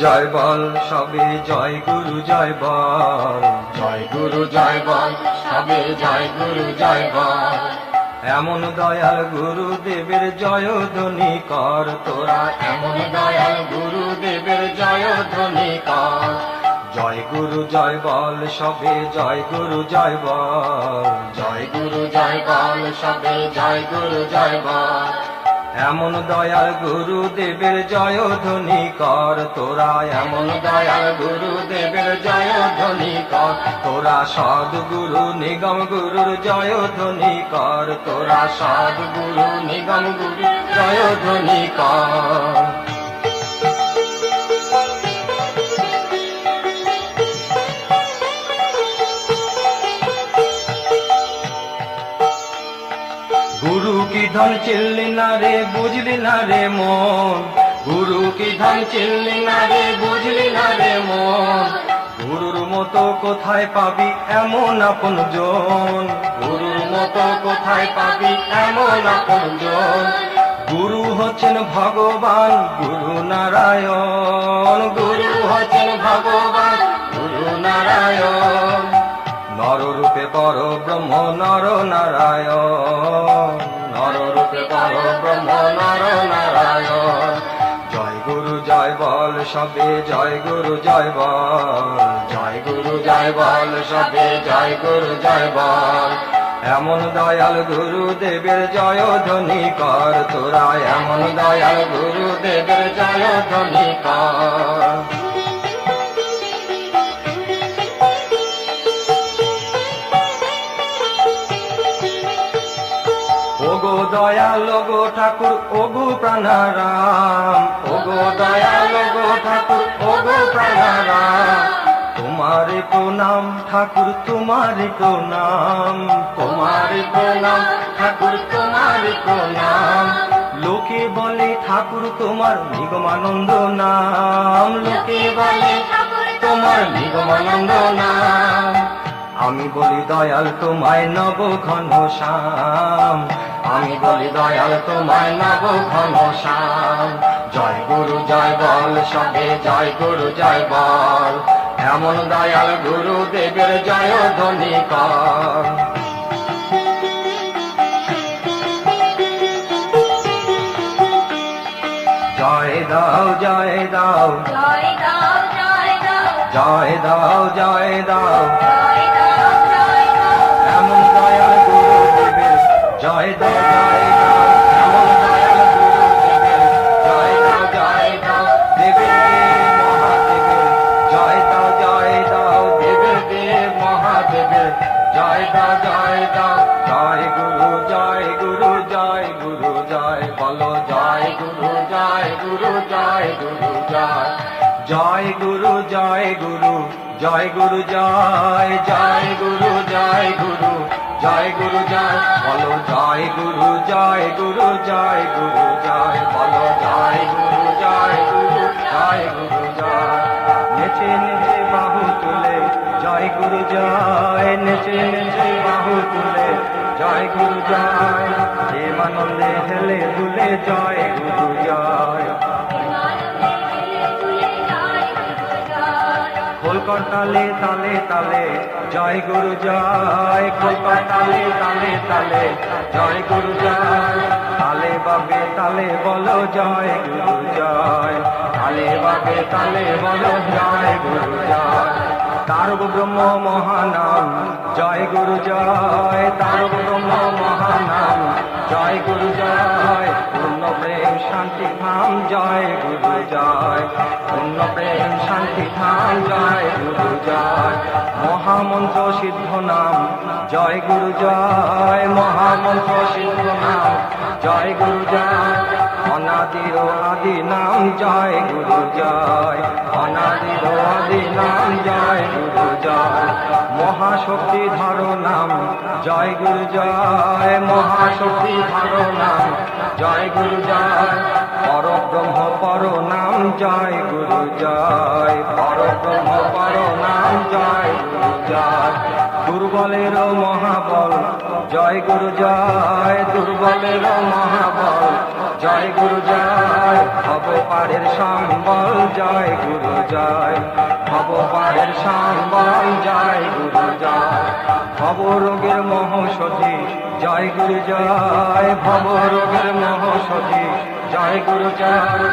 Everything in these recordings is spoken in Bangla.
জয় বল সবে জয় গুরু জয় বল। জয় গুরু জয় বল সবে জয় গুরু জয় বল। এমন দয়াল গুরু দেবের জয় ধ্বনি কর তোরা এমন দয়াল গুরু দেবের জয় ধ্বনি কর। জয় গুরু জয় বল সবে জয় গুরু জয় বল। জয় গুরু জয় বল সবে জয় গুরু জয় বল। এমন দয়াল গুরু দেবের জয় ধ্বনি কর, তোরা এমন দয়াল গুরু দেবের জয় ধ্বনি কর, তোরা সদ গুরু নিগম গুরুর জয় ধ্বনি কর, তোরা সদ গুরু নিগম গুরু জয় ধ্বনি কর। ধন চিল্লি না রে, বুঝলি না রে মন। গুরু কি ধন চিল্লি না রে, বুঝলি না রে মন। গুরুর মতো কোথায় পাবি এমন আপন জন? গুরুর মতো কোথায় পাবি এমন আপন জন? গুরু হচ্ছেন ভগবান, গুরু নারায়ণ। গুরু হচ্ছেন ভগবান, গুরু নারায়ণ। নররূপে পর ব্রহ্ম, নর নারায়ণ। নারায়ণ। জয় গুরু, জয় বল, সবে জয় গুরু, জয় বল। জয় গুরু, জয় বল, সবে জয় গুরু, জয় বল। এমন দয়াল গুরু দেবের জয় ধ্বনি কর, তোরা এমন দয়াল গুরু দেবের জয় ধ্বনি কর। দয়াল গো ঠাকুর ওগো প্রাণারাম। ওগো দয়াল গো ঠাকুর ওগো প্রাণারাম। তোমার প্রণাম ঠাকুর, তোমার প্রণাম। তোমার প্রণাম ঠাকুর, তোমার প্রণাম। লোকে বলে ঠাকুর, তোমার নিগমানন্দ নাম। লোকে বলে তোমার নিগমানন্দ নাম। আমি বলি দয়াল তোমায় নব ঘন শ্যাম। আমি বলি দয়াল তোমায় নব ঘন শ্যাম। জয় গুরু জয় বল সবে জয় গুরু জয় বল। এমন দয়াল গুরু দেবের জয় ধ্বনি কর। জয় দাও জয় দাও জয় দাও। জয় দাও জয় দাও। জয় দাও জয় দাও। জয় জয় বলো জয় গুরু জয় জয় গুরু জয় জয় গুরু জয় গুরু জয় গুরু জয় জয় গুরু জয় গুরু জয় গুরু জয় বলো জয় গুরু জয় গুরু জয় গুরু জয় বলো জয় গুরু জয় গুরু জয় গুরু জয় নেচে নেচে বাহু তুলে জয় গুরু জয়, নেচে নেচে বাহু তুলে। জয় গুরু জয় প্রেমানন্দে হেলে দুলে জয় গুরু জয়। খোলকর তালে তালে জয় গুরু জয় খোলকর তালে তালে তালে জয় গুরু জয়। তালে বাবে তালে বলো জয় গুরু জয়, তালে বাবে তালে বলো জয় গুরু জয়। তারক ব্রহ্ম মহানাম। জয় গুরু, জয় তারক ব্রহ্ম মহানাম। জয় গুরু, জয় পূর্ণ প্রেম, শান্তি, ধাম। জয় গুরু, জয় পূর্ণ প্রেম, শান্তি, ধাম। জয় গুরু, জয় মহামন্ত্র, সিদ্ধ নাম। জয় গুরু, জয় মহামন্ত্র, সিদ্ধ নাম। জয় গুরু, জয় অনাদি আদি নাম জয়, গুরু জয়। অনাদি আদি নাম জয়, গুরু জয়। মহাশক্তি ধর নাম, জয় গুরু জয়। মহাশক্তি ধর নাম, জয় গুরু জয়। পর ব্রহ্ম পর নাম, জয় গুরু জয়। পর ব্রহ্ম পর নাম, জয় গুরু জয়। দুর্বলের মহাবল, জয় গুরু জয়। দুর্বলের মহাবল জয় গুরু জয় ভব পারের সম্বল জয় গুরু জয় ভব পারের সম্বল জয় গুরু জয় ভব রোগের মহৌষধি জয় গুরু জয় ভব রোগের মহৌষধি জয় গুরু জয়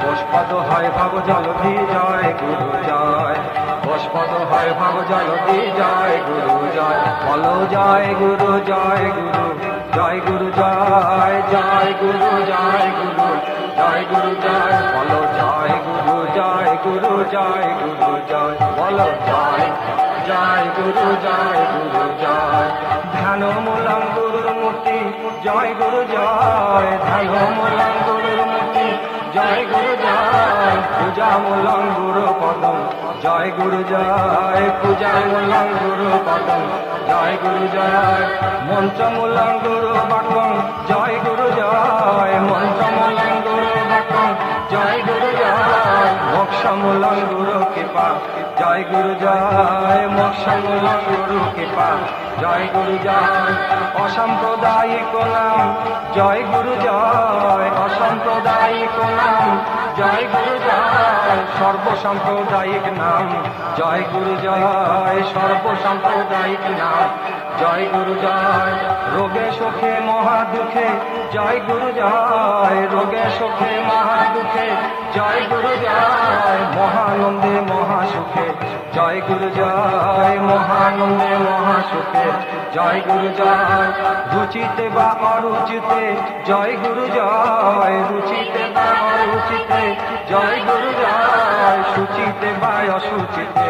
পুষ্পদ হয় ভব জলধি জয় গুরু জয় পুষ্পদ হয় ভব জলধি জয় গুরু জয়, বলো জয় গুরু জয় গুরু। জয় গুরু জয় জয় গুরু জয় গুরু জয় গুরু জয় বলো জয় গুরু জয় গুরু জয় গুরু জয় বল জয় জয় গুরু জয় গুরু জয় ধ্যান মূলম গুরুর মূর্তি জয় গুরু জয় ধ্যান মূলম গুরুর মূর্তি জয় গুরু জয় পূজা মূলম গুরু পদম। জয় গুরু জয় পূজা মূলম গুরু পদম। জয় গুরু জয় মন্ত্র মূলম গুরু বাক্যম জয় গুরু জয় মন্ত্র মূলম গুরু বাক্যম জয় গুরু জয় মোক্ষ মূলম গুরু কৃপা। জয় গুরু জয় মোক্ষ মূলম গুরু কৃপা। জয় গুরু জয়, অসাম্প্রদায়িক নাম। জয় গুরু জয়, অসাম্প্রদায়িক নাম। জয় গুরু জয়, সর্বসাম্প্রদায়িক নাম। জয় গুরু জয়, সর্বসাম্প্রদায়িক নাম। জয় গুরু জয়, রোগে সুখে মহা দুঃখে। জয় গুরু জয়, রোগে সুখে মহা দুঃখে। জয় গুরু জয়, মহানন্দে মহাসুখে জয় গুরু জয়, মহানন্দে মহাসুখে জয় গুরু জয়, রুচিতে বা অরুচিতে, জয় গুরু জয়, রুচিতে বা অরুচিতে, জয় গুরু জয়, সুচিতে বা অসুচিতে,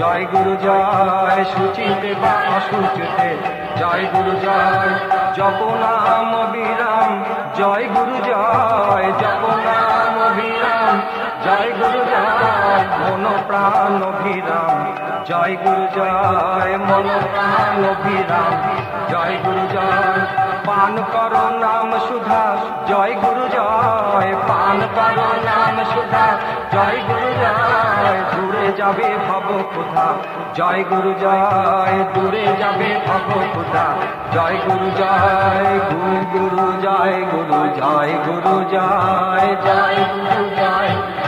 জয় গুরু জয়, সুচিতে বা অসুচিতে, জয় গুরু জয়, জপ নাম বিরাম জয় গুরু জয়, জপ নাম বিরাম জয় গুরু জয়। প্রাণ অভিরাম। জয় গুরু জয়, মন প্রাণ অভিরাম। জয় গুরু জয়, পান করো নাম সুধা। জয় গুরু জয়, পান করো নাম সুধা। জয় গুরু জয়, দূরে যাবে ভব ক্ষুধা। জয় গুরু জয়, দূরে যাবে ভব ক্ষুধা। জয় গুরু জয় গুরু গুরু জয় গুরু জয় গুরু জয় জয় গুরু জয়।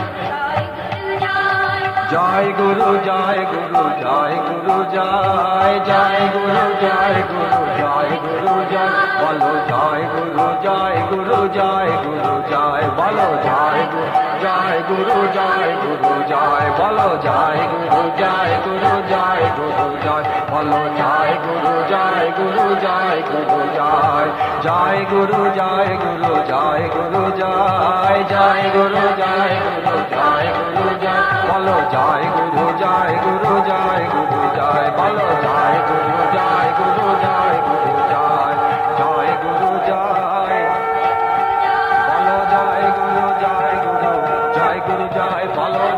জয় গুরু জয় জয় গুরু জয় গুরু জয় জয় গুরু জয় গুরু জয় গুরু জয় বলো জয় গুরু জয় গুরু জয় গুরু জয় বলো জয় গুরু জয় গুরু জয় গুরু জয় বলো জয় গুরু জয় গুরু জয় গুরু জয় বলো জয় গুরু জয় গুরু জয় গুরু জয় বলো, জয় গুরু জয় গুরু জয় গুরু, জয়। বলো, জয় গুরু জয় গুরু জয় গুরু, জয়। জয় গুরু, জয়। বলো, জয় গুরু জয় গুরু জয় গুরু, জয়। বলো